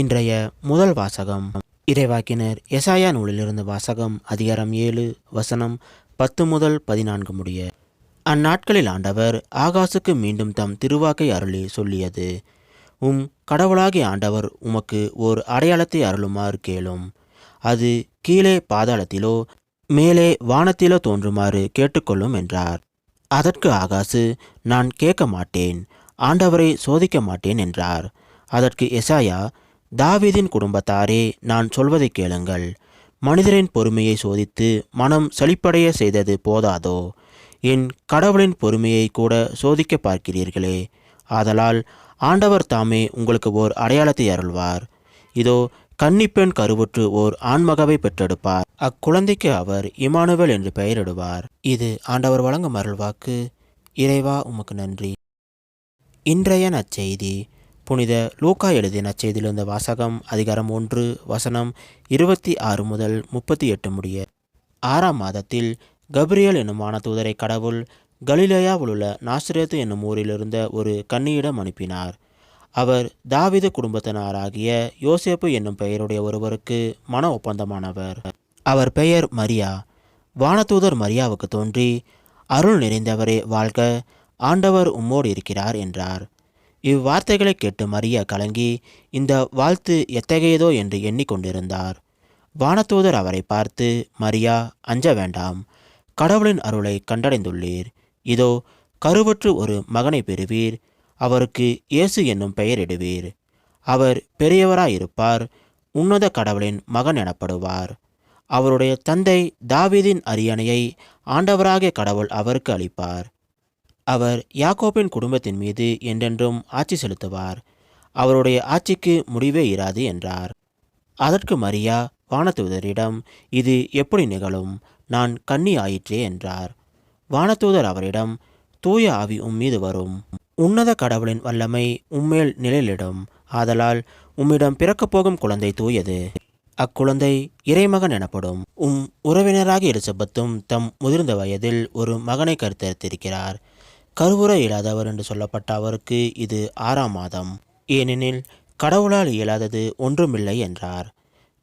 இன்றைய முதல் வாசகம். இறைவாக்கினர் எசாயா நூலிலிருந்து வாசகம் அதிகாரம் ஏழு வசனம் பத்து முதல் பதினான்கு முடிய. அந்நாட்களில் ஆண்டவர் ஆகாசுக்கு மீண்டும் தம் திருவாக்கை அருளி சொல்லியது. உம் கடவுளாகிய ஆண்டவர் உமக்கு ஓர் அடையாளத்தை அருளுமாறு கேளும். அது கீழே பாதாளத்திலோ மேலே வானத்திலோ தோன்றுமாறு கேட்டுக்கொள்ளும் என்றார். அதற்கு ஆகாசு நான் கேட்க மாட்டேன் ஆண்டவரை சோதிக்க மாட்டேன் என்றார். அதற்கு எசாயா தாவீதின் குடும்பத்தாரே நான் சொல்வதை கேளுங்கள். மனிதரின் பொறுமையை சோதித்து மனம் செழிப்படைய செய்தது போதாதோ? என் கடவுளின் பொறுமையை கூட சோதிக்க பார்க்கிறீர்களே. ஆதலால் ஆண்டவர் தாமே உங்களுக்கு ஓர் அடையாளத்தை அருள்வார். இதோ கன்னிப்பெண் கருவுற்று ஓர் ஆண்மகவை பெற்றெடுப்பார். அக்குழந்தைக்கு அவர் இமானுவேல் என்று பெயரிடுவார். இது ஆண்டவர் வழங்கும் அருள்வாக்கு. இறைவா உமக்கு நன்றி. இன்றைய நற்செய்தி புனித லூக்கா எழுதிய நச்செய்திலிருந்த வாசகம் அதிகாரம் ஒன்று வசனம் இருபத்தி ஆறு முதல் முப்பத்தி எட்டு முடிய. ஆறாம் மாதத்தில் கப்ரியல் என்னும் வானதூதரை கடவுள் கலிலேயாவில் உள்ள நாசிரேத்து என்னும் ஊரிலிருந்த ஒரு கன்னியிடம் அனுப்பினார். அவர் தாவித குடும்பத்தினராகிய யோசேப்பு என்னும் பெயருடைய ஒருவருக்கு மன ஒப்பந்தமானவர். அவர் பெயர் மரியா. வானதூதர் மரியாவுக்கு தோன்றி அருள் நிறைந்தவரே வாழ்க ஆண்டவர் உம்மோடு இருக்கிறார் என்றார். இவ்வார்த்தைகளை கேட்டு மரியா கலங்கி இந்த வாழ்த்து எத்தகையதோ? என்று எண்ணிக்கொண்டிருந்தார். வானதூதர் அவரை பார்த்து மரியா அஞ்ச வேண்டாம். கடவுளின் அருளை கண்டடைந்துள்ளீர். இதோ கருவற்று ஒரு மகனை பெறுவீர். அவருக்கு இயேசு என்னும் பெயரிடுவீர். அவர் பெரியவராயிருப்பார். உன்னத கடவுளின் மகன் எனப்படுவார். அவருடைய தந்தை தாவீதின் அரியணையை ஆண்டவராகிய கடவுள் அவருக்கு அளிப்பார். அவர் யாக்கோபின் குடும்பத்தின் மீது என்றென்றும் ஆட்சி செலுத்துவார். அவருடைய ஆட்சிக்கு முடிவே இராது என்றார். அதற்கு மரியா வானதூதரிடம் இது எப்படி நிகழும்? நான் கண்ணி ஆயிற்றே என்றார். வானதூதர் அவரிடம் தூய ஆவி உம் மீது வரும். உன்னத கடவுளின் வல்லமை உம்மேல் நிழலிடும். ஆதலால் உம்மிடம் பிறக்கப் போகும் குழந்தை தூயது. அக்குழந்தை இறைமகன் எனப்படும். உம் உறவினராக எலிசபெத்தும் தம் முதிர்ந்த வயதில் ஒரு மகனை கருத்தரித்திருக்கிறார். கருவுற இயலாதவர் என்று சொல்லப்பட்ட அவருக்கு இது ஆறாம் மாதம். ஏனெனில் கடவுளால் இயலாதது ஒன்றுமில்லை என்றார்.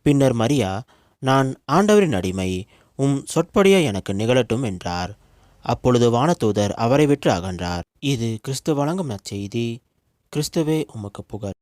பின்னர் மரியா நான் ஆண்டவரின் அடிமை உம் சொற்படியே எனக்கு நிகழட்டும் என்றார். அப்பொழுது வானதூதர் அவரை விட்டு அகன்றார். இது கிறிஸ்து வழங்கும் நற்செய்தி. கிறிஸ்துவே உமக்கு புகழ்.